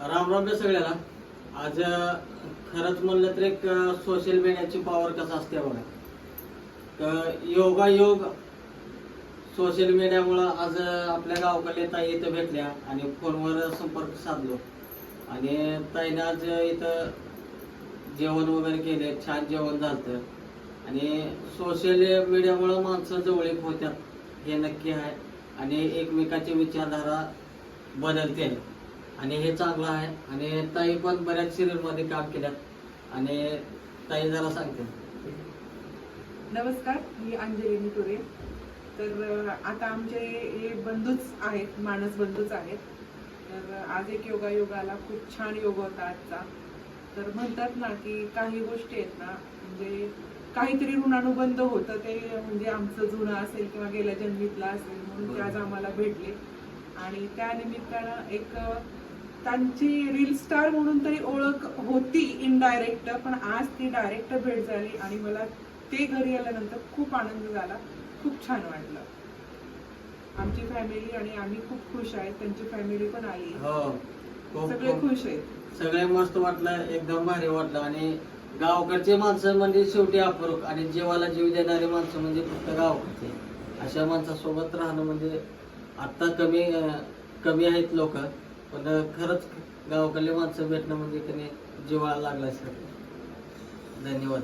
राम राम रे सगळ्याला. आज खरंच म्हणलं तर एक सोशल मीडियाची पॉवर कसं असते बघा. तर योगायोग सोशल मीडियामुळं आज आपल्या गावकडे ताई इथं भेटल्या आणि फोनवर संपर्क साधलो. आणि ताईनं आज इथं जेवण वगैरे केले छान जेवण झालं आणि सोशल मीडियामुळं माणसं जवळीक होत्यात हे नक्की आहे. आणि एकमेकाची विचारधारा बदलते. आणि हे चांगलं आहे. आणि ताई पण बऱ्याच सिरियलमध्ये काम केल्यात. आणि ताई जरा सांगते. नमस्कार मी अंजली निटुरे तर आता आमचे हे बंधूच आहेत मानस बंधूच आहेत. तर आज एक योगा योगाला खूप छान योग होता आजचा. तर म्हणतात ना की काही गोष्टी आहेत ना म्हणजे काहीतरी ऋणानुबंध होतं ते म्हणजे आमचं जुनं असेल किंवा गेल्या जन्मीतलं असेल म्हणून ते आज आम्हाला भेटले. आणि त्या निमित्तानं एक त्यांची रील स्टार म्हणून तरी ओळख होती इनडायरेक्ट पण आज ती डायरेक्ट भेट झाली आणि मला ते घरी आल्यानंतर खूप आनंद झाला. खूप छान वाटलं. आमची फॅमिली आणि आम्ही खूप खुश आहेत त्यांची फॅमिली पण आली हो. सगळे खुश आहेत. सगळे मस्त वाटलं. एकदम भारी वाटलं. आणि गावकडचे माणसं म्हणजे शेवटी अप्रूप आणि जीवाला जीव देणारी माणसं म्हणजे फक्त गावकडचे. अशा माणसासोबत राहणं म्हणजे आत्ता कमी कमी आहेत लोक. पण खरंच गावकडले माणसं भेटणं म्हणजे त्याने जीवाला सर धन्यवाद.